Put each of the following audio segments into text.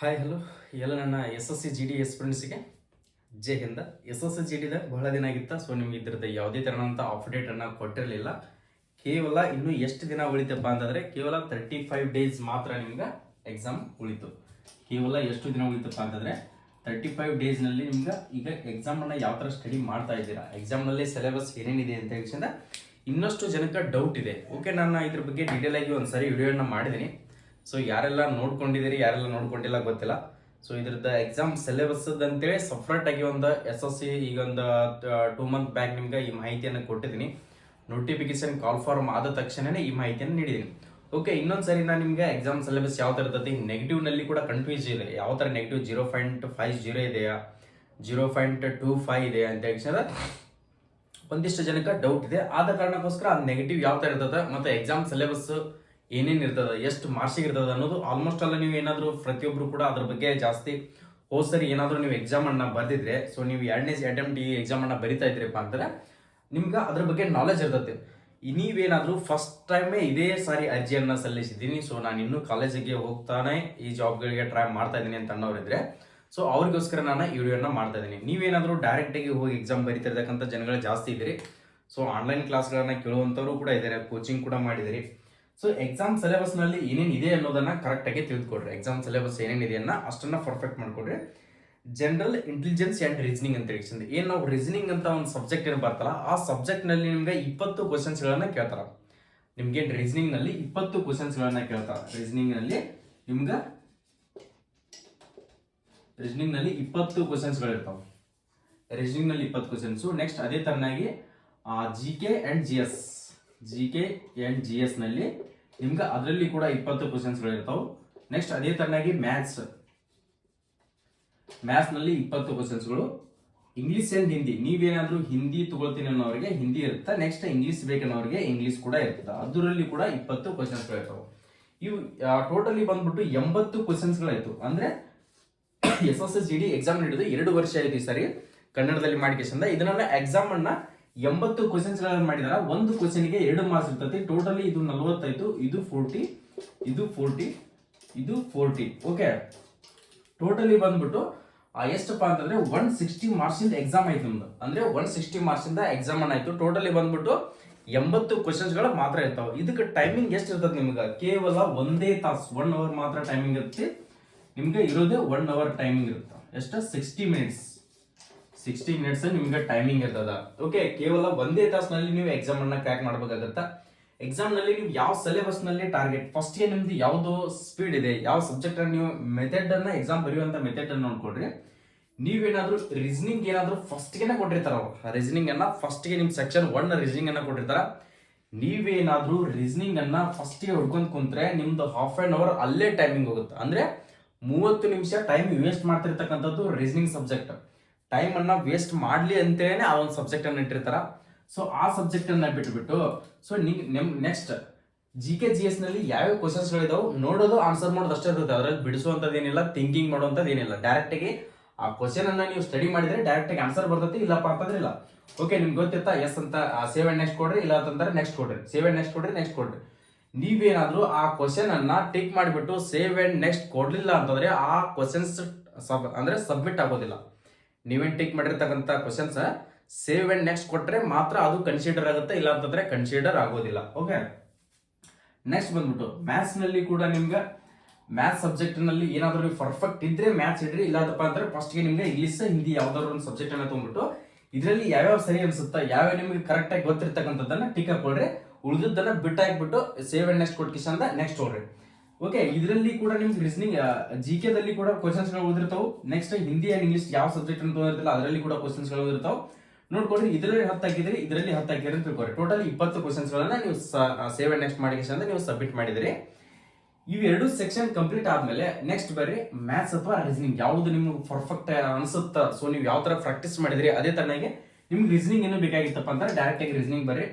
Hi hello ಎಲ್ಲ ನನ್ನ S S C G D ಎಸ್ಪಿರೆಂಟ್ಸಿಗೆ Jai Hind. S S C G ಡಿದ ಬಹಳ ದಿನ ಆಗಿತ್ತು ಸೊ ನಿಮ್ಗೆ ಇದ್ರದ್ದು ಯಾವುದೇ ಥರನಂಥ ಅಪ್ಡೇಟನ್ನು ಕೊಟ್ಟಿರಲಿಲ್ಲ. ಕೇವಲ ಇನ್ನೂ ಎಷ್ಟು ದಿನ ಉಳಿತಪ್ಪ ಅಂತಂದರೆ, ಕೇವಲ ತರ್ಟಿ ಫೈವ್ ಡೇಸ್ ಮಾತ್ರ ನಿಮ್ಗೆ ಎಕ್ಸಾಮ್ ಉಳಿತು. ಕೇವಲ ಎಷ್ಟು ದಿನ ಉಳಿತಪ್ಪ ಅಂತಂದರೆ ತರ್ಟಿ ಫೈವ್ ಡೇಸ್ನಲ್ಲಿ ನಿಮ್ಗೆ ಈಗ ಎಕ್ಸಾಮನ್ನು ಯಾವ ಥರ ಸ್ಟಡಿ ಮಾಡ್ತಾ ಇದ್ದೀರಾ ಎಕ್ಸಾಮ್ನಲ್ಲಿ ಸಿಲೆಬಸ್ ಏನೇನಿದೆ ಅಂತ ಹೇಳಿದ ಇನ್ನಷ್ಟು ಜನಕ್ಕೆ ಡೌಟ್ ಇದೆ. ಓಕೆ ನಾನು ಇದ್ರ ಬಗ್ಗೆ ಡೀಟೇಲ್ ಆಗಿ ಒಂದು ಸರಿ ವಿಡಿಯೋನ ಮಾಡಿದ್ದೀನಿ. ಸೊ ಯಾರೆಲ್ಲ ನೋಡ್ಕೊಂಡಿದ್ದೀರಿ, ಯಾರೆಲ್ಲ ನೋಡ್ಕೊಂಡಿಲ್ಲ ಗೊತ್ತಿಲ್ಲ. ಸೊ ಇದ್ರದ್ದು ಎಕ್ಸಾಮ್ ಸಿಲೆಬಸ್ ಅಂತೇಳಿ ಸಪ್ರೇಟ್ ಆಗಿ ಒಂದು ಎಸ್ ಎಸ್ ಸಿ ಈಗ ಒಂದು ಟೂ ಮಂತ್ ಬ್ಯಾಕ್ ನಿಮ್ಗೆ ಈ ಮಾಹಿತಿಯನ್ನು ಕೊಟ್ಟಿದ್ದೀನಿ ನೋಟಿಫಿಕೇಶನ್ ಕಾಲ್ ಫಾರ್ಮ್ ಆದ ತಕ್ಷಣನೇ ಈ ಮಾಹಿತಿಯನ್ನು ನೀಡಿದ್ದೀನಿ ಓಕೆ ಇನ್ನೊಂದು ಸರಿ ನಾನು ನಿಮ್ಗೆ ಎಕ್ಸಾಮ್ ಸಿಲೆಬಸ್ ಯಾವ ಥರ ಇರ್ತದೆ ನೆಗೆಟಿವ್ನಲ್ಲಿ ಕೂಡ ಕನ್ಫ್ಯೂಸ್ ಇದೆ ಯಾವ ಥರ negative zero point five zero ಇದೆಯಾ? ಜೀರೋ ಪಾಯಿಂಟ್ ಟೂ ಫೈವ್ ಇದೆ ಅಂತ ಹೇಳಿದ್ರೆ ಒಂದಿಷ್ಟು ಜನಕ್ಕೆ ಡೌಟ್ ಇದೆ. ಆದ ಕಾರಣಕ್ಕೋಸ್ಕರ ಆ ನೆಗೆಟಿವ್ ಯಾವ ಥರ ಇರ್ತದೆ? ಮತ್ತು ಎಕ್ಸಾಮ್ ಸಿಲೆಬಸ್ ಏನೇನು ಇರ್ತದೆ, ಎಷ್ಟು ಮಾರ್ಕ್ಸಿಗೆ ಇರ್ತದೆ ಅನ್ನೋದು ಆಲ್ಮೋಸ್ಟ್ ಅಲ್ಲ ನೀವು ಏನಾದರೂ ಪ್ರತಿಯೊಬ್ಬರು ಕೂಡ ಅದ್ರ ಬಗ್ಗೆ ಜಾಸ್ತಿ ಹೋದ ಸರಿ ಏನಾದರೂ ನೀವು ಎಕ್ಸಾಮ್ ಅನ್ನ ಬರೆದಿದ್ರೆ ಸೊ ನೀವು ಎರಡನೇ ಅಟೆಂಪ್ಟ್ ಈ ಎಕ್ಸಾಮ್ ಅನ್ನ ಬರಿತಾ ಇದ್ರಿಪ್ಪ ಅಂದ್ರೆ ನಿಮ್ಗೆ ಅದ್ರ ಬಗ್ಗೆ ನಾಲೆಜ್ ಇರ್ತದೆ. ನೀವೇನಾದರೂ ಫಸ್ಟ್ ಟೈಮೇ ಇದೇ ಸಾರಿ ಅರ್ಜಿಯನ್ನು ಸಲ್ಲಿಸಿದ್ದೀನಿ ಸೊ ನಾನು ಇನ್ನೂ ಕಾಲೇಜಿಗೆ ಹೋಗ್ತಾನೆ, ಈ ಜಾಬ್ಗಳಿಗೆ ಟ್ರೈ ಮಾಡ್ತಾ ಇದ್ದೀನಿ ಅಂತ ಅನ್ನೋರಿದ್ರೆ ಸೊ ಅವ್ರಿಗೋಸ್ಕರ ನಾನು ಈ ವಿಡಿಯೋನ ಮಾಡ್ತಾ ಇದ್ದೀನಿ. ನೀವೇನಾದರೂ ಡೈರೆಕ್ಟಾಗಿ ಹೋಗಿ ಎಕ್ಸಾಮ್ ಬರೀತಿರ್ತಕ್ಕಂಥ ಜನಗಳು ಜಾಸ್ತಿ ಇದ್ದೀರಿ ಸೊ ಆನ್ಲೈನ್ ಕ್ಲಾಸ್ಗಳನ್ನು ಕೇಳುವಂಥವ್ರು ಕೂಡ ಇದ್ದಾರೆ ಕೋಚಿಂಗ್ ಕೂಡ ಮಾಡಿದಿರಿ ಸೊ ಎಕ್ಸಾಮ್ ಸಿಲೆಬಸ್ನಲ್ಲಿ ಏನೇನು ಇದೆ ಅನ್ನೋದನ್ನ ಕರೆಕ್ಟಾಗಿ ತಿಳಿದುಕೊಡ್ರಿ. ಎಕ್ಸಾಮ್ ಸಿಲೆಬಸ್ ಏನೇನಿದೆಯನ್ನ ಅಷ್ಟನ್ನ ಪರ್ಫೆಕ್ಟ್ ಮಾಡ್ಕೊಡ್ರಿ. ಜನರಲ್ ಇಂಟೆಲಿಜೆನ್ಸ್ ಆ್ಯಂಡ್ ರೀಸನಿಂಗ್ ಅಂತ ಹೇಳಿ ಏನು ನಾವು ರೀಸನಿಂಗ್ ಅಂತ ಒಂದು ಸಬ್ಜೆಕ್ಟ್ ಏನು ಬರ್ತಲ್ಲ, ಆ ಸಬ್ಜೆಕ್ಟ್ನಲ್ಲಿ ನಿಮಗೆ ಇಪ್ಪತ್ತು ಕ್ವಶನ್ಸ್ಗಳನ್ನು ಕೇಳ್ತಾರೆ. ನಿಮಗೆ ರೀಸನಿಂಗ್ನಲ್ಲಿ ಇಪ್ಪತ್ತು ಕ್ವಶನ್ಸ್ಗಳನ್ನು ಕೇಳ್ತಾರೆ. ರೀಸನಿಂಗ್ನಲ್ಲಿ ನಿಮ್ಗೆ ರೀಸನಿಂಗ್ನಲ್ಲಿ ಇಪ್ಪತ್ತು ಕ್ವಶನ್ಸ್ಗಳಿರ್ತಾವೆ ರೀಸನಿಂಗ್ನಲ್ಲಿ ಇಪ್ಪತ್ತು ಕ್ವಶನ್ಸು ನೆಕ್ಸ್ಟ್ ಅದೇ ತರನಾಗಿ G K and G S G K and G ಎಸ್ನಲ್ಲಿ ನಿಮ್ಗೆ ಅದರಲ್ಲಿ ಕೂಡ ಇಪ್ಪತ್ತು ಕ್ವಶನ್ಸ್ಗಳು ಇರ್ತಾವೆ ನೆಕ್ಸ್ಟ್ ಅದೇ ತರನಾಗಿ ಮ್ಯಾಥ್ಸ್ ಮ್ಯಾಥ್ಸ್ನಲ್ಲಿ ಇಪ್ಪತ್ತು ಕ್ವಶನ್ಸ್ಗಳು ಇಂಗ್ಲೀಷ್ ಅಂಡ್ ಹಿಂದಿ ನೀವೇನಾದರೂ ಹಿಂದಿ ತಗೊಳ್ತೀನಿ ಅನ್ನೋರಿಗೆ ಹಿಂದಿ ಇರುತ್ತೆ? ನೆಕ್ಸ್ಟ್ ಇಂಗ್ಲೀಷ್ ಬೇಕನ್ನೋರಿಗೆ ಇಂಗ್ಲೀಷ್ ಕೂಡ ಇರ್ತದೆ. ಅದರಲ್ಲಿ ಕೂಡ ಇಪ್ಪತ್ತು ಕ್ವಶನ್ಸ್ಗಳು ಇರ್ತಾವೆ ಇವು ಟೋಟಲಿ ಬಂದ್ಬಿಟ್ಟು ಎಂಬತ್ತು ಕ್ವಶನ್ಸ್ಗಳಾಯಿತು ಅಂದರೆ S S S G D exam ಹಿಡಿದು ಎರಡು ವರ್ಷ ಆಯಿತು ಈ ಸರಿ ಕನ್ನಡದಲ್ಲಿ ಮಾಡಿಕೆಸಿಂದ ಇದನ್ನ ಎಕ್ಸಾಮ್ ಅನ್ನ ಎಂಬತ್ತು ಕ್ವಶನ್ಸ್ ಗಳನ್ನ ಮಾಡಿದಾರ. ಒಂದು ಕ್ವಶನ್ಗೆ ಎರಡು ಮಾರ್ಕ್ಸ್ ಇರ್ತೈತಿ. ಟೋಟಲಿ ಇದು ನಲವತ್ತಾಯ್ತು ಇದು ಫೋರ್ಟಿ ಇದು ಫೋರ್ಟಿ ಇದು ಫೋರ್ಟಿ ಓಕೆ ಟೋಟಲಿ ಬಂದ್ಬಿಟ್ಟು ಎಷ್ಟಪ್ಪ ಅಂತಂದ್ರೆ ಒನ್ ಸಿಕ್ಸ್ಟಿ ಮಾರ್ಕ್ಸ್ ಇಂದ ಎಕ್ಸಾಮ್ ಆಯ್ತು ನಮ್ದು. ಅಂದ್ರೆ ಒನ್ ಸಿಕ್ಸ್ಟಿ ಮಾರ್ಕ್ಸ್ ಇಂದ ಎಕ್ಸಾಮ್ ಆಯ್ತು. ಟೋಟಲಿ ಬಂದ್ಬಿಟ್ಟು ಎಂಬತ್ತು ಕ್ವಶನ್ಸ್ಗಳು ಮಾತ್ರ ಇರ್ತಾವ. ಇದಕ್ಕೆ ಟೈಮಿಂಗ್ ಎಷ್ಟು ಇರ್ತದೆ ನಿಮ್ಗೆ? ಕೇವಲ ಒಂದೇ ತಾಸು ಒನ್ ಅವರ್ ಮಾತ್ರ ಟೈಮಿಂಗ್ ಇರುತ್ತೆ. ನಿಮ್ಗೆ ಇರೋದೇ ಒನ್ ಅವರ್ ಟೈಮಿಂಗ್ ಇರುತ್ತೆ. ಎಷ್ಟು? ಸಿಕ್ಸ್ಟಿ ಮಿನಿಟ್ಸ್ ಸಿಕ್ಸ್ಟಿ ಮಿನಿಟ್ಸ್ ನಿಮ್ಗೆ ಟೈಮಿಂಗ್ ಇರ್ತದ. ಓಕೆ ಕೇವಲ ಒಂದೇ ತಾಸಿನಲ್ಲಿ ನೀವು ಎಕ್ಸಾಮ್ ಅನ್ನ ಕ್ರ್ಯಾಕ್ ಮಾಡಬೇಕಾಗತ್ತ? ಎಕ್ಸಾಮ್ನಲ್ಲಿ ನೀವು ಯಾವ ಸಿಲೆಬಸ್ನಲ್ಲಿ ಟಾರ್ಗೆಟ್ ಫಸ್ಟ್ ಏ ನಿಮ್ದು ಯಾವ್ದು ಸ್ಪೀಡ್ ಇದೆ, ಯಾವ ಸಬ್ಜೆಕ್ಟ್ ನೀವು ಮೆಥಡ್ ಅನ್ನ ಎಕ್ಸಾಮ್ ಬರೆಯುವಂತ ಮೆಥಡ್ ಅನ್ನ ನೋಡ್ಕೊಡ್ರಿ ನೀವೇನಾದ್ರೂ ರೀಸನಿಂಗ್ ಏನಾದ್ರೂ ಫಸ್ಟ್ ಗೆನೆ ಕೊಟ್ಟಿರ್ತಾರ ರೀಸನಿಂಗ್ ಅನ್ನ ಫಸ್ಟ್ಗೆ ನಿಮ್ ಸೆಕ್ಷನ್ ಒನ್ ರೀಸನಿಂಗ್ ಅನ್ನ ಕೊಟ್ಟಿರ್ತಾರ. ನೀವೇನಾದ್ರೂ ರೀಸನಿಂಗ್ ಅನ್ನ ಫಸ್ಟ್ಗೆ ಹೊಡ್ಕೊಂಡ್ ಕುಂತ್ರೆ ನಿಮ್ದು ಹಾಫ್ ಆನ್ ಅವರ್ ಅಲ್ಲೇ ಟೈಮಿಂಗ್ ಹೋಗುತ್ತೆ. ಅಂದ್ರೆ ಮೂವತ್ತು ನಿಮಿಷ ಟೈಮ್ ವೇಸ್ಟ್ ಮಾಡ್ತಿರ್ತಕ್ಕಂಥದ್ದು ರೀಸನಿಂಗ್ ಸಬ್ಜೆಕ್ಟ್ ಟೈಮ್ ಅನ್ನ ವೇಸ್ಟ್ ಮಾಡ್ಲಿ ಅಂತೇಳಿ ಆ ಒಂದು ಸಬ್ಜೆಕ್ಟನ್ನು ಇಟ್ಟಿರ್ತಾರೆ. ಸೊ ಆ ಸಬ್ಜೆಕ್ಟನ್ನು ಬಿಟ್ಬಿಟ್ಟು ಸೊ ನಿಮ್ ನೆಕ್ಸ್ಟ್ ಜಿ ಕೆ ಜಿ ಎಸ್ನಲ್ಲಿ ಯಾವ್ಯಾವ ಕ್ವಶನ್ಸ್ ಗಳಿದಾವೆ ನೋಡೋದು ಆನ್ಸರ್ ಮಾಡೋದು ಅಷ್ಟೇ ಇರ್ತದೆ. ಅದರಲ್ಲಿ ಬಿಡಿಸುವಂತದ್ದು ಏನಿಲ್ಲ ಥಿಂಕಿಂಗ್ ಮಾಡುವಂತದ್ದು ಏನಿಲ್ಲ. ಡೈರೆಕ್ಟ್ ಆಗಿ ಆ ಕ್ವಶನ್ ಅನ್ನ ನೀವು ಸ್ಟಡಿ ಮಾಡಿದ್ರೆ ಡೈರೆಕ್ಟ್ ಆಗಿ ಆನ್ಸರ್ ಬರ್ತೈತಿ, ಇಲ್ಲಪ್ಪ ಅಂತಂದ್ರೆ ಇಲ್ಲ. ಓಕೆ ನಿಮ್ಗೆ ಗೊತ್ತಿತ್ತಾ? ಎಸ್ ಅಂತ ಸೇವ್ ಅಂಡ್ ನೆಕ್ಸ್ಟ್ ಕೊಡ್ರಿ, ಇಲ್ಲ ಅಂತಂದ್ರೆ ನೆಕ್ಸ್ಟ್ ಕೊಡ್ರಿ. ಸೇವ್ ಅಂಡ್ ನೆಕ್ಸ್ಟ್ ಕೊಡ್ರಿ ನೆಕ್ಸ್ಟ್ ಕೊಡ್ರಿ. ನೀವೇನಾದರೂ ಆ ಕ್ವಶನ್ ಅನ್ನ ಟಿಕ್ ಮಾಡಿಬಿಟ್ಟು ಸೇವ್ ಅಂಡ್ ನೆಕ್ಸ್ಟ್ ಕೊಡಲಿಲ್ಲ ಅಂತಂದ್ರೆ ಆ ಕ್ವಶನ್ಸ್ ಸಬ್ ಅಂದ್ರೆ ಸಬ್ಮಿಟ್ ಆಗೋದಿಲ್ಲ. ನೀವೇನ್ ಟಿಕ್ ಮಾಡಿರ್ತಕ್ಕಂಥ ಕ್ವಶನ್ಸ್ ಸೇವ್ ಅಂಡ್ ನೆಕ್ಸ್ಟ್ ಕೊಟ್ಟರೆ ಮಾತ್ರ ಅದು ಕನ್ಸಿಡರ್ ಆಗುತ್ತೆ ಇಲ್ಲ ಅಂತಂದ್ರೆ ಕನ್ಸಿಡರ್ ಆಗೋದಿಲ್ಲ. ಓಕೆ ನೆಕ್ಸ್ಟ್ ಬಂದ್ಬಿಟ್ಟು ಮ್ಯಾಥ್ಸ್ನಲ್ಲಿ ಕೂಡ ನಿಮ್ಗೆ ಮ್ಯಾಥ್ಸ್ ಸಬ್ಜೆಕ್ಟ್ನಲ್ಲಿ ಏನಾದ್ರೂ ಪರ್ಫೆಕ್ಟ್ ಇದ್ರೆ ಮ್ಯಾಥ್ಸ್ ಇಡ್ರಿ ಇಲ್ಲದಪ್ಪ ಅಂದ್ರೆ ಫಸ್ಟ್ಗೆ ನಿಮ್ಗೆ ಇಂಗ್ಲಿಷ್ ಹಿಂದಿ ಯಾವ್ದಾದ್ರು ಒಂದು ಸಬ್ಜೆಕ್ಟನ್ನು ತಗೊಂಡ್ಬಿಟ್ಟು, ಇದರಲ್ಲಿ ಯಾವ್ಯಾವ ಸರಿ ಅನ್ಸುತ್ತಾ, ಯಾವ್ಯಾವ ನಿಮಗೆ ಕರೆಕ್ಟಾಗಿ ಗೊತ್ತಿರ್ತಕ್ಕಂಥದ್ದನ್ನ ಟಿಕ್ ಹಾಕೊಳ್ರಿ, ಉಳಿದದ್ದನ್ನ ಬಿಟ್ಟು ಹಾಕ್ಬಿಟ್ಟು ಸೇವ್ ಅಂಡ್ ನೆಕ್ಸ್ಟ್ ಕೊಟ್ಕಿಸ್ ಅಂತ ನೆಕ್ಸ್ಟ್ ಹೋಗ್ರಿ. ಓಕೆ ಇದರಲ್ಲಿ ಕೂಡ ನಿಮ್ಗೆ ರೀಸನಿಂಗ್ ಜಿ ಕೆ ದಲ್ಲಿ ಕೂಡ ಕ್ವಶನ್ಸ್ಗಳು ನೆಕ್ಸ್ಟ್ ಹಿಂದಿ ಅಂಡ್ ಇಂಗ್ಲಿಷ್ ಯಾವ ಸಬ್ಜೆಕ್ಟ್ ಅಂತ ಓದಿರ್ತಿಲ್ಲ ಅದರಲ್ಲಿ ಕೂಡ ಕ್ವಶನ್ಸ್ಗಳು ಉಳಿದಿರ್ತಾವೆ ನೋಡ್ಕೊಡ್ರಿ ಇದರಲ್ಲಿ ಹತ್ತು ಹಾಕಿದ್ರಿ, ಇದರಲ್ಲಿ ಹತ್ತು ಹಾಕಿದ್ರಿ ಅಂತ ತಿಳ್ಕೊರಿ ಟೋಟಲ್ ಇಪ್ಪತ್ತು ಕ್ವಶನ್ಸ್ ಗಳನ್ನ ನೀವು ಸೇವ್ ಅಂಡ್ ನೆಕ್ಸ್ಟ್ ಮಾಡಿ ಅಂತ ನೀವು ಸಬ್ಮಿಟ್ ಮಾಡಿದಿರಿ. ಇವೆರಡು ಸೆಕ್ಷನ್ ಕಂಪ್ಲೀಟ್ ಆದ್ಮೇಲೆ ನೆಕ್ಸ್ಟ್ ಬರ್ರಿ ಮ್ಯಾಥ್ಸ್ ಅಥವಾ ರೀಸನಿಂಗ್ ಯಾವುದು ನಿಮ್ಗೆ ಪರ್ಫೆಕ್ಟ್ ಅನ್ಸುತ್ತಾ? ಸೊ ನೀವು ಯಾವ ತರ ಪ್ರಾಕ್ಟೀಸ್ ಮಾಡಿದ್ರಿ, ಅದೇ ತರನಾಗಿ ನಿಮ್ಗೆ ರೀಸನಿಂಗ್ ಏನು ಬೇಕಾಗಿತ್ತಪ್ಪ ಅಂದ್ರೆ ಡೈರೆಕ್ಟ್ ಆಗಿ ರೀಸನಿಂಗ್ ಬರ್ರಿ.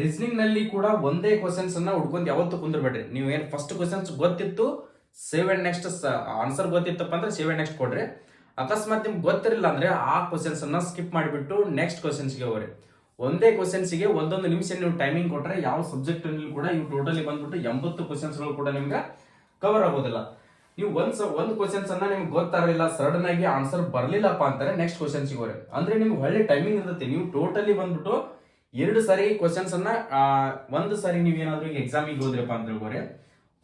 ರೀಸನಿಂಗ್ನಲ್ಲಿ ಕೂಡ ಒಂದೇ ಕ್ವಶನ್ಸ್ ಅನ್ನ ಹುಡ್ಕೊಂಡು ಯಾವತ್ತು ಕುಂದಿರ್ಬೇಡ್ರಿ. ನೀವು ಏನು ಫಸ್ಟ್ ಕ್ವಶನ್ಸ್ ಗೊತ್ತಿತ್ತು ಸೇವ್ ಅಂಡ್ ನೆಕ್ಸ್ಟ್ ಆನ್ಸರ್ ಗೊತ್ತಿತ್ತಪ್ಪ ಅಂದ್ರೆ ಸೇವ್ ಅಂಡ್ ನೆಕ್ಸ್ಟ್ ಕೊಡ್ರಿ. ಅಕಸ್ಮಾತ್ ನಿಮ್ಗೆ ಗೊತ್ತಿರಲಿಲ್ಲ ಅಂದ್ರೆ ಆ ಕ್ವಶನ್ಸ್ ಅನ್ನ ಸ್ಕಿಪ್ ಮಾಡಿಬಿಟ್ಟು ನೆಕ್ಸ್ಟ್ ಕ್ವಶನ್ಸ್ಗೆ ಹೋಗ್ರಿ. ಒಂದೇ ಕ್ವಶನ್ಸ್ಗೆ ಒಂದೊಂದು ನಿಮಿಷ ನೀವು ಟೈಮಿಂಗ್ ಕೊಟ್ರೆ ಯಾವ ಸಬ್ಜೆಕ್ಟ್ ಕೂಡ ಇವು ಟೋಟಲಿ ಬಂದ್ಬಿಟ್ಟು ಎಂಬತ್ತು ಕ್ವಶನ್ಸ್ಗಳು ಕೂಡ ನಿಮ್ಗೆ ಕವರ್ ಆಗೋದಿಲ್ಲ. ನೀವು ಒಂದ್ ಒಂದ್ ಕ್ವಶನ್ಸ್ ಅನ್ನ ನಿಮ್ಗೆ ಗೊತ್ತಾಗಲಿಲ್ಲ ಸಡನ್ ಆಗಿ ಆನ್ಸರ್ ಬರ್ಲಿಲ್ಲಪ್ಪ ಅಂತಾರೆ ನೆಕ್ಸ್ಟ್ ಕ್ವಶನ್ಸ್ಗೆ ಹೋಗ್ರಿ. ಅಂದ್ರೆ ನಿಮ್ಗೆ ಒಳ್ಳೆ ಟೈಮಿಂಗ್ ಇರುತ್ತೆ. ನೀವು ಟೋಟಲಿ ಬಂದ್ಬಿಟ್ಟು ಎರಡು ಸಾರಿ ಕ್ವಶನ್ಸ್ ಅನ್ನ ಒಂದು ಸಾರಿ ನೀವು ಏನಾದರೂ ಈಗ ಎಕ್ಸಾಮಿಗೆ ಹೋದ್ರಪ್ಪ ಅಂದ್ರೆ ತಿಳ್ಕೊರಿ.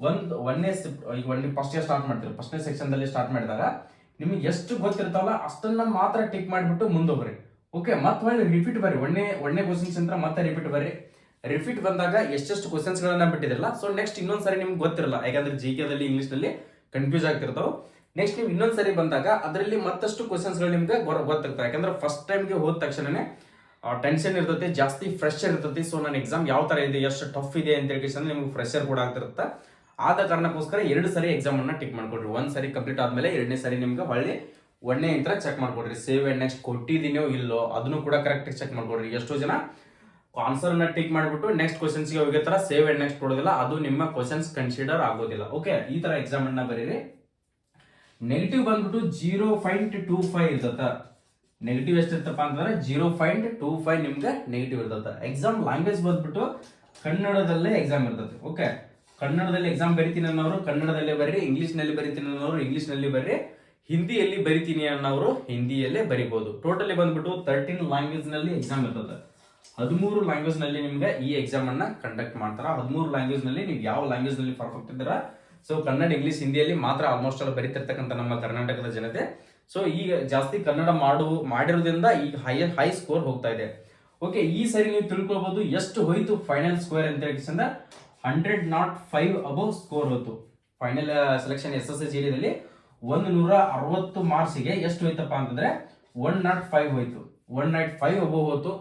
ಒಂದು, ಒಂದನೇ ಈಗ ಒಂದೇ ಫಸ್ಟ್ ಇಯರ್ ಸ್ಟಾರ್ಟ್ ಮಾಡ್ತೀರಿ ಫಸ್ಟ್ನೇ ಸೆಕ್ಷನ್ ದಲ್ಲಿ ಸ್ಟಾರ್ಟ್ ಮಾಡಿದಾಗ ನಿಮ್ಗೆ ಎಷ್ಟು ಗೊತ್ತಿರ್ತಾವಲ್ಲ ಅಷ್ಟನ್ನ ಮಾತ್ರ ಟಿಕ್ ಮಾಡಿಬಿಟ್ಟು ಮುಂದೋಗ್ರಿ ಓಕೆ ಮತ್ತೆ ರಿಪೀಟ್ ಬರ್ರಿ. ಒಳ್ಳೆ ಒಂದನೇ ಕ್ವಶನ್ಸ್ ಅಂತ ಮತ್ತೆ ರಿಪೀಟ್ ಬರ್ರಿ. ರಿಪೀಟ್ ಬಂದಾಗ ಎಷ್ಟೆಷ್ಟು ಕ್ವಶನ್ಸ್ ಗಳನ್ನ ಸೊ ನೆಕ್ಸ್ಟ್ ಇನ್ನೊಂದು ಸರಿ ನಿಮ್ಗೆ ಗೊತ್ತಿರಲ್ಲ. ಯಾಕಂದ್ರೆ ಜಿ ಕೆ ದಲ್ಲಿ ಇಂಗ್ಲಿಷ್ನಲ್ಲಿ ಕನ್ಫ್ಯೂಸ್ ಆಗ್ತಿರ್ತಾವೆ. ನೆಕ್ಸ್ಟ್ ನೀವು ಇನ್ನೊಂದು ಸರಿ ಬಂದಾಗ ಅದರಲ್ಲಿ ಮತ್ತಷ್ಟು ಕ್ವಶನ್ಸ್ಗಳು ನಿಮ್ಗೆ ಗೊತ್ತಾಗ್ತವೆ ಯಾಕಂದ್ರೆ ಫಸ್ಟ್ ಟೈಮ್ಗೆ ಹೋದ ತಕ್ಷಣನೇ ಟೆನ್ಷನ್ ಇರ್ತೈತಿ, ಜಾಸ್ತಿ ಫ್ರೆಶರ್ ಇರ್ತೈತಿ. ಸೊ ನನ್ನ ಎಕ್ಸಾಮ್ ಯಾವ ತರ ಇದೆ, ಎಷ್ಟು ಟಫ್ ಇದೆ ಅಂತ ಹೇಳಿ ನಿಮ್ಗೆ ಫ್ರೆಶರ್ ಕೂಡ ಆಗ್ತಿರುತ್ತೆ. ಆದ ಕಾರಣಕ್ಕೋಸ್ಕರ ಎರಡು ಸರಿ ಎಕ್ಸಾಮ್ ಅನ್ನ ಟಿಕ್ ಮಾಡ್ಕೊಡ್ರಿ. ಒಂದ್ ಸರಿ ಕಂಪ್ಲೀಟ್ ಆದ್ಮೇಲೆ ಎರಡನೇ ಸರಿ ನಿಮ್ಗೆ ಹೊಳ್ಳಿ ಒಣ್ಣೆ ಇಂತ್ರ ಚೆಕ್ ಮಾಡ್ಕೊಡ್ರಿ. ಸೇವ್ ಅಂಡ್ ನೆಕ್ಸ್ಟ್ ಕೊಟ್ಟಿದ್ದೀನೋ ಇಲ್ಲೋ, ಅದನ್ನು ಕೂಡ ಕರೆಕ್ಟ್ ಚೆಕ್ ಮಾಡ್ಕೊಡ್ರಿ. ಎಷ್ಟೋ ಜನ ಆನ್ಸರ್ ಅನ್ನ ಟಿಕ್ ಮಾಡ್ಬಿಟ್ಟು ನೆಕ್ಸ್ಟ್ ಕ್ವಶನ್ಸ್ಗೆ ಹೋಗಿ ತರ ಸೇವ್ ಅಂಡ್ ನೆಕ್ಸ್ಟ್ ಕೊಡೋದಿಲ್ಲ. ಅದು ನಿಮ್ಮ ಕ್ವಶನ್ಸ್ ಕನ್ಸಿಡರ್ ಆಗೋದಿಲ್ಲ. ಓಕೆ ಈ ತರ ಎಕ್ಸಾಮ್ ಅನ್ನ ಬರೀರಿ. ನೆಗೆಟಿವ್ ಬಂದ್ಬಿಟ್ಟು ಜೀರೋ ಪಾಯಿಂಟ್ ಟೂ ಫೈವ್ ಇರ್ತದ ನೆಗೆಟಿವ್ ಎಷ್ಟಿರ್ತಪ್ಪ ಅಂತಂದ್ರೆ ಜೀರೋ ಪಾಯಿಂಟ್ ಟೂ ಫೈವ್ ನಿಮ್ಗೆ ನೆಗೆಟಿವ್ ಇರ್ತದೆ. ಎಕ್ಸಾಮ್ ಲ್ಯಾಂಗ್ವೇಜ್ ಬಂದ್ಬಿಟ್ಟು ಕನ್ನಡದಲ್ಲೇ ಎಕ್ಸಾಮ್ ಇರ್ತದೆ. ಓಕೆ ಕನ್ನಡದಲ್ಲಿ ಎಕ್ಸಾಮ್ ಬರಿತೀನಿ ಅನ್ನೋರು ಕನ್ನಡದಲ್ಲೇ ಬರ್ರಿ, ಇಂಗ್ಲೀಷ್ನಲ್ಲಿ ಬರಿತೀನಿ ಅನ್ನೋರು ಇಂಗ್ಲೀಷ್ನಲ್ಲಿ ಬರ್ರಿ, ಹಿಂದಿಯಲ್ಲಿ ಬರಿತೀನಿ ಅನ್ನೋರು ಹಿಂದಿಯಲ್ಲೇ ಬರಿಬಹುದು ಟೋಟಲಿ ಬಂದ್ಬಿಟ್ಟು ತರ್ಟೀನ್ ಲ್ಯಾಂಗ್ವೇಜ್ನಲ್ಲಿ ಎಕ್ಸಾಮ್ ಇರ್ತದೆ. ಹದಿಮೂರು ಲ್ಯಾಂಗ್ವೇಜ್ನಲ್ಲಿ ನಿಮ್ಗೆ ಈ ಎಕ್ಸಾಮ್ ಅನ್ನ ಕಂಡಕ್ಟ್ ಮಾಡ್ತಾರ. ಹದಿಮೂರು ಲ್ಯಾಂಗ್ವೇಜ್ನಲ್ಲಿ ನೀವು ಯಾವ ಲ್ಯಾಂಗ್ವೇಜ್ನಲ್ಲಿ ಪರ್ಫೆಕ್ಟ್ ಇದ್ದೀರಾ? ಸೊ ಕನ್ನಡ, ಇಂಗ್ಲೀಷ್, ಹಿಂದಿಯಲ್ಲಿ ಮಾತ್ರ ಆಲ್ಮೋಸ್ಟ್ ಅಲ್ಲಿ ಬರೀತಿರ್ತಕ್ಕಂಥ ನಮ್ಮ ಕರ್ನಾಟಕದ ಜನತೆ. ಸೊ ಈಗ ಜಾಸ್ತಿ ಕನ್ನಡ ಮಾಡು, ಮಾಡಿರೋದ್ರಿಂದ ಈಗ ಹೈ ಹೈ ಸ್ಕೋರ್ ಹೋಗ್ತಾ ಇದೆ. ಓಕೆ ಈ ಸರಿ ನೀವು ತಿಳ್ಕೊಳ್ಬಹುದು ಎಷ್ಟು ಹೋಯ್ತು ಫೈನಲ್ ಸ್ಕೋರ್ ಅಂತ ಹೇಳಿ hundred naught five above score ಹೋಯ್ತು. Final selection S S S ಜಿಲ್ಲೆಯಲ್ಲಿ ಒಂದು ನೂರ ಅರವತ್ತು ಮಾರ್ಕ್ಸಿಗೆ ಎಷ್ಟು ಹೋಯ್ತಪ್ಪ ಅಂತಂದ್ರೆ ಒನ್ ನಾಟ್ ಫೈವ್ ಹೋಯ್ತು. ಒನ್ ನಾಟ್ ಫೈವ್ ಅಬೌವ್ ಹೋಯ್ತು.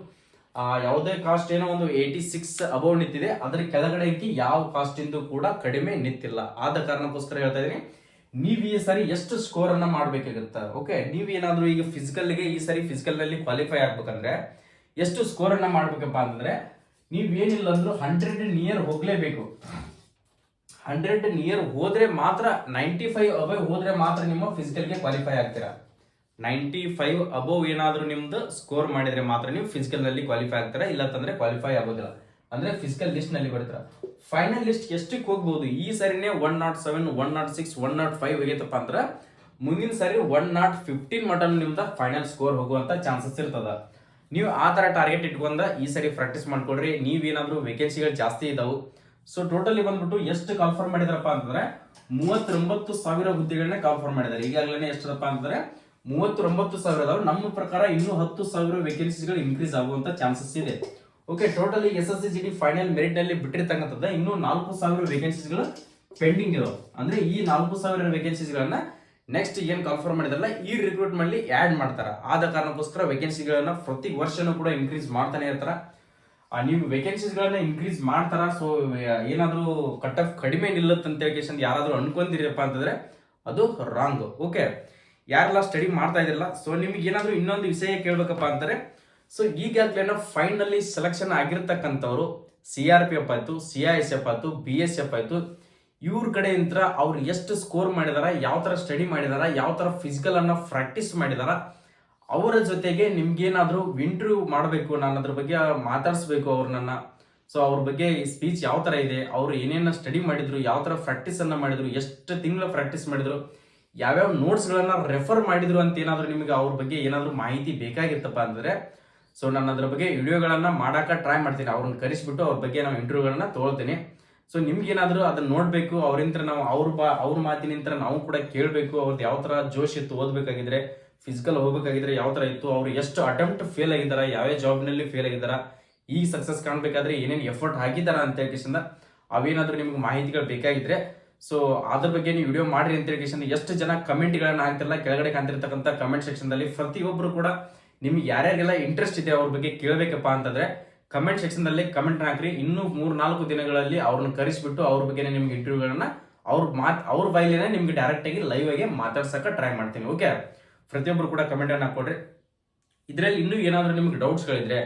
ಯಾವುದೇ ಕಾಸ್ಟ್ ಏನೋ ಒಂದು ಏಯ್ಟಿ ಸಿಕ್ಸ್ ಅಬೌವ್ ನಿಂತಿದೆ. ಅದರ ಕೆಳಗಡೆ ಯಾವ ಕಾಸ್ಟ್ ಇಂದು ಕೂಡ ಕಡಿಮೆ ನಿಂತಿಲ್ಲ. ಆದ ಕಾರಣಕ್ಕೋಸ್ಕರ ಹೇಳ್ತಾ ಇದೀನಿ ನೀವು ಈ ಸರಿ ಎಷ್ಟು ಸ್ಕೋರ್ ಅನ್ನ ಮಾಡ್ಬೇಕಾಗತ್ತ? ಓಕೆ ನೀವು ಏನಾದರೂ ಈಗ ಫಿಸಿಕಲ್ಗೆ ಈ ಸರಿ ಫಿಸಿಕಲ್ನಲ್ಲಿ ಕ್ವಾಲಿಫೈ ಆಗ್ಬೇಕಂದ್ರೆ ಎಷ್ಟು ಸ್ಕೋರ್ ಅನ್ನ ಮಾಡ್ಬೇಕಪ್ಪ ಅಂತಂದ್ರೆ ನೀವ್ ಏನಿಲ್ಲ ಅಂದ್ರೂ ಹಂಡ್ರೆಡ್ ನಿಯರ್ ಹೋಗ್ಲೇಬೇಕು. ಹಂಡ್ರೆಡ್ ನಿಯರ್ ಹೋದ್ರೆ ಮಾತ್ರ ನೈಂಟಿ ಫೈವ್ ಅಬವ್ ಹೋದ್ರೆ ಮಾತ್ರ ನಿಮ್ಮ ಫಿಸಿಕಲ್ಗೆ ಕ್ವಾಲಿಫೈ ಆಗ್ತೀರಾ? ನೈಂಟಿ ಫೈವ್ ಅಬವ್ ಏನಾದ್ರೂ ನಿಮ್ದು ಸ್ಕೋರ್ ಮಾಡಿದ್ರೆ ಮಾತ್ರ ನೀವು ಫಿಸಿಕಲ್ನಲ್ಲಿ ಕ್ವಾಲಿಫೈ ಆಗ್ತೀರಾ? ಇಲ್ಲ ಅಂತಂದ್ರೆ ಕ್ವಾಲಿಫೈ ಆಗೋದಿಲ್ಲ. ಅಂದ್ರೆ ಫಿಸಿಕಲ್ ಲಿಸ್ಟ್ನಲ್ಲಿ ಬರ್ತಾರೆ. ಫೈನಲ್ ಲಿಸ್ಟ್ ಎಷ್ಟಕ್ಕೆ ಹೋಗ್ಬೋದು? ಈ ಸರಿನೇ one naught seven one naught six one naught five ಆಗೈತಪ್ಪ ಅಂದ್ರೆ ಮುಂದಿನ ಸರಿ ಒನ್ ನಾಟ್ ಫಿಫ್ಟೀನ್ ಮಟನ್ ನಿಮ್ದ ಫೈನಲ್ ಸ್ಕೋರ್ ಹೋಗುವಂತ ಚಾನ್ಸಸ್ ಇರ್ತದ. ನೀವು ಆ ತರ ಟಾರ್ಗೆಟ್ ಇಟ್ಕೊಂಡ ಈ ಸರಿ ಪ್ರಾಕ್ಟೀಸ್ ಮಾಡ್ಕೊಡ್ರಿ ನೀವೇನಾದ್ರೂ ವೇಕೆನ್ಸಿಗಳು ಜಾಸ್ತಿ ಇದಾವೆ. ಸೊ ಟೋಟಲಿ ಬಂದ್ಬಿಟ್ಟು ಎಷ್ಟು ಕನ್ಫರ್ಮ್ ಮಾಡಿದಾರಪ್ಪ ಅಂತಂದ್ರೆ ಮೂವತ್ತೊಂಬತ್ತು ಸಾವಿರ ಹುದ್ದೆಗಳನ್ನ ಕನ್ಫರ್ಮ್ ಮಾಡಿದ್ದಾರೆ ಈಗಾಗಲೇ ಎಷ್ಟಪ್ಪ ಅಂತಂದ್ರೆ ಮೂವತ್ತೊಂಬತ್ತು ಸಾವಿರ ಅದಾವೆ ನಮ್ಮ ಪ್ರಕಾರ ಇನ್ನೂ ಹತ್ತು ಸಾವಿರ ವೇಕೆನ್ಸಿಗಳು ಇನ್ಕ್ರೀಸ್ ಆಗುವಂತ ಚಾನ್ಸಸ್ ಇದೆ. Okay totally S S C G final ಮೆರಿಟ್ನಲ್ಲಿ ಬಿಟ್ಟಿರ್ತಕ್ಕಂಥದ್ದು ಇನ್ನೂ ನಾಲ್ಕು ಸಾವಿರ ವೇಕೆನ್ಸಿಗಳು ಪೆಂಡಿಂಗ್ ಇದಾವೆ. ಅಂದ್ರೆ ಈ ನಾಲ್ಕು ಸಾವಿರ ವೇಕೆನ್ಸಿಗಳನ್ನ ನೆಕ್ಸ್ಟ್ ಏನ್ ಕನ್ಫರ್ಮ್ ಮಾಡಿದಾರಲ್ಲ, ಈ ರಿಕ್ರೂಟ್ಮೆಂಟ್ ಅಲ್ಲಿ ಆಡ್ ಮಾಡ್ತಾರ. ಆದ ಕಾರಣಕ್ಕೋಸ್ಕರ ವೇಕೆನ್ಸಿಗಳನ್ನ ಪ್ರತಿ ವರ್ಷನೂ ಕೂಡ ಇನ್ಕ್ರೀಸ್ ಮಾಡ್ತಾನೆ ಇರ್ತಾರ. ನೀವು ವೇಕೆನ್ಸಿಸ್ಗಳನ್ನ ಇನ್ಕ್ರೀಸ್ ಮಾಡ್ತಾರ? ಸೊ ಏನಾದರೂ ಕಟ್ ಆಫ್ ಕಡಿಮೆ ನಿಲ್ಲುತ್ತೆ ಅಂತ ಹೇಳಿ ಯಾರಾದ್ರೂ ಅನ್ಕೊಂತೀರಪ್ಪ ಅಂತಂದ್ರೆ ಅದು ರಾಂಗ್ ಓಕೆ ಯಾರೆಲ್ಲ ಸ್ಟಡಿ ಮಾಡ್ತಾ ಇದ್ರಲ್ಲ ಸೊ ನಿಮ್ಗೆ ಏನಾದರೂ ಇನ್ನೊಂದು ವಿಷಯ ಕೇಳ್ಬೇಕಪ್ಪ ಅಂತಾರೆ ಸೊ ಈಗಾಗಲೇ ಫೈನಲಿ ಸೆಲೆಕ್ಷನ್ ಆಗಿರ್ತಕ್ಕಂಥವ್ರು ಸಿ ಆರ್ ಪಿ ಎಫ್ ಆಯಿತು ಸಿ ಐ ಎಸ್ ಎಫ್ ಆಯಿತು ಬಿ ಎಸ್ ಎಫ್ ಆಯಿತು, ಇವ್ರ ಕಡೆಯಿಂದ ಅವ್ರು ಎಷ್ಟು ಸ್ಕೋರ್ ಮಾಡಿದಾರ, ಯಾವ ಥರ ಸ್ಟಡಿ ಮಾಡಿದಾರ, ಯಾವ ಥರ ಫಿಸಿಕಲ್ ಅನ್ನ ಪ್ರಾಕ್ಟೀಸ್ ಮಾಡಿದಾರ, ಅವರ ಜೊತೆಗೆ ನಿಮ್ಗೇನಾದರೂ ಇಂಟರ್ವ್ಯೂ ಮಾಡಬೇಕು ನಾನು ಅದ್ರ ಬಗ್ಗೆ ಮಾತಾಡಿಸ್ಬೇಕು ಅವ್ರನ್ನ ಸೊ ಅವ್ರ ಬಗ್ಗೆ ಸ್ಪೀಚ್ ಯಾವ ಥರ ಇದೆ, ಅವರು ಏನೇನು ಸ್ಟಡಿ ಮಾಡಿದ್ರು, ಯಾವ ಥರ ಪ್ರಾಕ್ಟೀಸ್ ಅನ್ನ ಮಾಡಿದ್ರು, ಎಷ್ಟು ತಿಂಗಳ ಪ್ರಾಕ್ಟೀಸ್ ಮಾಡಿದ್ರು, ಯಾವ್ಯಾವ ನೋಟ್ಸ್ ಗಳನ್ನ ರೆಫರ್ ಮಾಡಿದ್ರು ಅಂತ ಏನಾದರೂ ನಿಮಗೆ ಅವ್ರ ಬಗ್ಗೆ ಏನಾದರೂ ಮಾಹಿತಿ ಬೇಕಾಗಿತ್ತಪ್ಪ ಅಂದ್ರೆ ಸೊ ನಾನು ಅದ್ರ ಬಗ್ಗೆ ವಿಡಿಯೋಗಳನ್ನು ಮಾಡೋಕೆ ಟ್ರೈ ಮಾಡ್ತೀನಿ. ಅವ್ರನ್ನ ಕರೆಸ್ಬಿಟ್ಟು ಅವ್ರ ಬಗ್ಗೆ ನಾವು ಇಂಟರ್ವ್ಯೂಗಳನ್ನ ತೊಗೊಳ್ತೀನಿ ಸೊ ನಿಮ್ಗೇನಾದರೂ ಅದನ್ನ ನೋಡ್ಬೇಕು ಅವ್ರಿಂತ ನಾವು ಅವ್ರ ಬಾ, ಅವ್ರ ಮಾತಿನಿಂದ ನಾವು ಕೂಡ ಕೇಳಬೇಕು ಅವ್ರದ್ದು ಯಾವ ಥರ ಜೋಶ್ ಇತ್ತು ಓದ್ಬೇಕಾಗಿದ್ರೆ ಫಿಸಿಕಲ್ ಹೋಗ್ಬೇಕಾಗಿದ್ರೆ ಯಾವ ಥರ ಇತ್ತು, ಅವ್ರು ಎಷ್ಟು ಅಟೆಂಪ್ಟ್ ಫೇಲ್ ಆಗಿದಾರ ಯಾವ್ಯಾವ ಜಾಬ್ನಲ್ಲಿ ಫೇಲ್ ಆಗಿದಾರ ಈಗ ಸಕ್ಸಸ್ ಕಾಣಬೇಕಾದ್ರೆ ಏನೇನು ಎಫರ್ಟ್ ಹಾಕಿದ್ದಾರೆ ಅಂತ ಹೇಳ್ಕೇಶಿಂದ ಅವೇನಾದ್ರೂ ನಿಮ್ಗೆ ಮಾಹಿತಿಗಳು ಬೇಕಾಗಿದ್ರೆ ಸೊ ಅದ್ರ ಬಗ್ಗೆ ನೀವು ವಿಡಿಯೋ ಮಾಡಿರಿ ಅಂತ ಹೇಳ್ಕೇಶಿಂದ ಎಷ್ಟು ಜನ ಕಮೆಂಟ್ಗಳನ್ನ ಹಾಕ್ತಿರಲ್ಲ, ಕೆಳಗಡೆ ಕಾಣ್ತಿರ್ತಕ್ಕಂಥ ಕಮೆಂಟ್ ಸೆಕ್ಷನ್ದಲ್ಲಿ ಪ್ರತಿಯೊಬ್ಬರು ಕೂಡ ನಿಮ್ಗೆ ಯಾರ್ಯಾರಿಗೆಲ್ಲ ಇಂಟ್ರೆಸ್ಟ್ ಇದೆ ಅವ್ರ ಬಗ್ಗೆ ಕೇಳಬೇಕಪ್ಪ ಅಂತಂದ್ರೆ ಕಮೆಂಟ್ ಸೆಕ್ಷನ್ ದಲ್ಲಿ ಕಮೆಂಟ್ ಹಾಕ್ರಿ. ಇನ್ನೂ ಮೂರು, ನಾಲ್ಕು ದಿನಗಳಲ್ಲಿ ಅವ್ರನ್ನ ಕರೆಸ್ಬಿಟ್ಟು ಅವ್ರ ಬಗ್ಗೆ ನಿಮ್ಗೆ ಇಂಟರ್ವ್ಯೂಗಳನ್ನ ಅವ್ರ ಮಾತ್, ಅವ್ರ ಬೈಲಿನ ನಿಮ್ಗೆ ಡೈರೆಕ್ಟ್ ಆಗಿ ಲೈವ್ ಆಗಿ ಮಾತಾಡ್ಸೋಕೆ ಟ್ರೈ ಮಾಡ್ತೀನಿ ಓಕೆ ಪ್ರತಿಯೊಬ್ಬರು ಕೂಡ ಕಮೆಂಟನ್ನು ಹಾಕೊಡ್ರಿ ಇದರಲ್ಲಿ ಇನ್ನೂ ಏನಾದರೂ ನಿಮ್ಗೆ ಡೌಟ್ಸ್ ಗಳಿದ್ರೆ,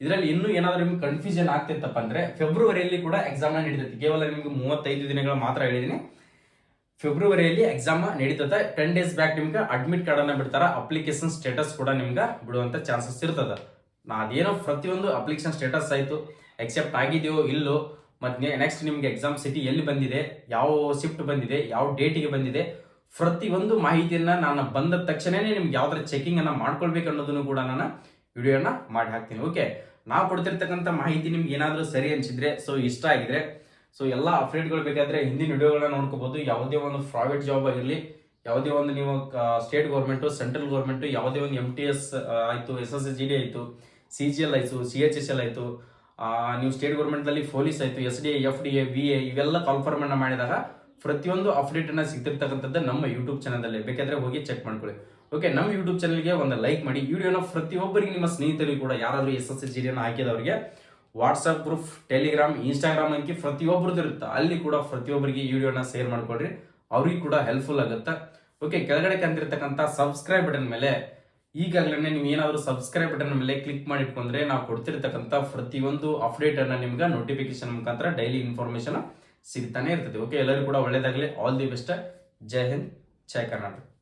ಇದರಲ್ಲಿ ಇನ್ನೂ ಏನಾದರೂ ನಿಮ್ಗೆ ಕನ್ಫ್ಯೂಷನ್ ಆಗ್ತಿತ್ತಪ್ಪ ಅಂದ್ರೆ ಫೆಬ್ರವರಿಯಲ್ಲಿ ಕೂಡ ಎಕ್ಸಾಮ್ ನಡೀತೈತಿ. ಕೇವಲ ನಿಮ್ಗೆ ಮೂವತ್ತೈದು ದಿನಗಳು ಮಾತ್ರ ಹೇಳಿದೀನಿ. ಫೆಬ್ರವರಿಯಲ್ಲಿ ಎಕ್ಸಾಮ್ ನಡೀತದೆ ಟೆನ್ ಡೇಸ್ ಬ್ಯಾಕ್ ನಿಮ್ಗೆ ಅಡ್ಮಿಟ್ ಕಾರ್ಡ್ ಅನ್ನ ಬಿಡ್ತಾರ. ಅಪ್ಲಿಕೇಶನ್ ಸ್ಟೇಟಸ್ ಕೂಡ ನಿಮ್ಗೆ ಬಿಡುವಂತ ಚಾನ್ಸಸ್ ಇರ್ತದೆ ನಾ ಅದೇನೋ ಪ್ರತಿಯೊಂದು ಅಪ್ಲಿಕೇಶನ್ ಸ್ಟೇಟಸ್ ಆಯಿತು. ಎಕ್ಸೆಪ್ಟ್ ಆಗಿದೆಯೋ ಇಲ್ಲೋ, ಮತ್ತೆ ನೆಕ್ಸ್ಟ್ ನಿಮ್ಗೆ ಎಕ್ಸಾಮ್ ಸಿಟಿ ಎಲ್ಲಿ ಬಂದಿದೆ? ಯಾವ ಶಿಫ್ಟ್ ಬಂದಿದೆ? ಯಾವ ಡೇಟಿಗೆ ಬಂದಿದೆ? ಪ್ರತಿಯೊಂದು ಮಾಹಿತಿಯನ್ನ ನಾನು ಬಂದ ತಕ್ಷಣನೇ ನಿಮ್ಗೆ ಯಾವ್ದಾರ ಚೆಕಿಂಗನ್ನು ಮಾಡ್ಕೊಳ್ಬೇಕು ಅನ್ನೋದನ್ನು ಕೂಡ ನಾನು ವಿಡಿಯೋನ ಮಾಡಿ ಹಾಕ್ತೀನಿ. ಓಕೆ ನಾವು ಕೊಡ್ತಿರ್ತಕ್ಕಂಥ ಮಾಹಿತಿ ನಿಮ್ಗೆ ಏನಾದರೂ ಸರಿ ಅನ್ಸಿದ್ರೆ ಸೊ ಇಷ್ಟ ಆಗಿದ್ರೆ ಸೊ ಎಲ್ಲ ಅಪ್ಡೇಟ್ಗಳು ಬೇಕಾದ್ರೆ ಹಿಂದಿನ ವಿಡಿಯೋಗಳನ್ನ ನೋಡ್ಕೋಬಹುದು ಯಾವುದೇ ಒಂದು ಪ್ರೈವೇಟ್ ಜಾಬ್ ಆಗಿರಲಿ, ಯಾವುದೇ ಒಂದು ನೀವು ಸ್ಟೇಟ್ ಗೌರ್ಮೆಂಟು ಸೆಂಟ್ರಲ್ ಗೌರ್ಮೆಂಟು ಯಾವುದೇ ಒಂದು ಎಂ ಟಿ ಎಸ್ ಆಯಿತು S S S G D ಆಯಿತು ಸಿ ಜಿ ಎಲ್ ಆಯಿತು ಸಿ ಎಚ್ ಎಸ್ ಎಲ್ ಆಯಿತು ನೀವು ಸ್ಟೇಟ್ ಗೌರ್ಮೆಂಟ್ನಲ್ಲಿ ಪೊಲೀಸ್ ಆಯಿತು S D F D A V A ಇವೆಲ್ಲ ಕನ್ಫರ್ಮ್ ಅನ್ನ ಮಾಡಿದಾಗ ಪ್ರತಿಯೊಂದು ಅಪ್ಡೇಟ್ ಅನ್ನ ಸಿಗ್ತಿರ್ತಕ್ಕಂಥದ್ದು ನಮ್ಮ ಯೂಟ್ಯೂಬ್ ಚಾನಲಲ್ಲಿ ಬೇಕಾದರೆ ಹೋಗಿ ಚೆಕ್ ಮಾಡ್ಕೊಳ್ಳಿ. ಓಕೆ ನಮ್ಮ ಯೂಟ್ಯೂಬ್ ಚಾನಲ್ಗೆ ಒಂದು ಲೈಕ್ ಮಾಡಿ. ವಿಡಿಯೋನ ಪ್ರತಿಯೊಬ್ಬರಿಗೆ ನಿಮ್ಮ ಸ್ನೇಹಿತರಿಗೂ ಕೂಡ, ಯಾರಾದರೂ ಎಸ್ ಎಸ್ ಎಸ್ ಜಿ ಡಿಯನ್ನು ಹಾಕಿದವರಿಗೆ ವಾಟ್ಸಪ್ ಗ್ರೂಪ್, ಟೆಲಿಗ್ರಾಮ್, ಇನ್ಸ್ಟಾಗ್ರಾಮ್ ಅಂಕಿ ಪ್ರತಿಯೊಬ್ಬರದ್ದು ಇರುತ್ತೆ. ಅಲ್ಲಿ ಕೂಡ ಪ್ರತಿಯೊಬ್ಬರಿಗೆ ವಿಡಿಯೋನ ಶೇರ್ ಮಾಡ್ಕೊಡ್ರಿ. ಅವ್ರಿಗೆ ಕೂಡ ಹೆಲ್ಪ್ಫುಲ್ ಆಗುತ್ತೆ. ಓಕೆ ಕೆಳಗಡೆ ಕಂತಿರ್ತಕ್ಕಂಥ ಸಬ್ಸ್ಕ್ರೈಬ್ ಬಟನ್ ಮೇಲೆ ಈಗಾಗಲೇ ನೀವು ಏನಾದರೂ ಸಬ್ಸ್ಕ್ರೈಬ್ ಬಟನ್ ಮೇಲೆ ಕ್ಲಿಕ್ ಮಾಡಿ ಇಟ್ಕೊಂಡ್ರೆ ನಾವು ಕೊಡ್ತಿರ್ತಕ್ಕಂಥ ಪ್ರತಿಯೊಂದು ಅಪ್ಡೇಟ್ ಅನ್ನ ನಿಮ್ಗೆ ನೋಟಿಫಿಕೇಶನ್ ಮುಖಾಂತರ ಡೈಲಿ ಇನ್ಫಾರ್ಮೇಶನ್ ಸಿಗ್ತಾನೆ ಇರ್ತದೆ. ಓಕೆ ಎಲ್ಲರಿಗೂ ಕೂಡ ಒಳ್ಳೇದಾಗಲಿ. ಆಲ್ ದಿ ಬೆಸ್ಟ್ ಜೈ ಹಿಂದ್ ಜೈ ಕರ್ನಾಟಕ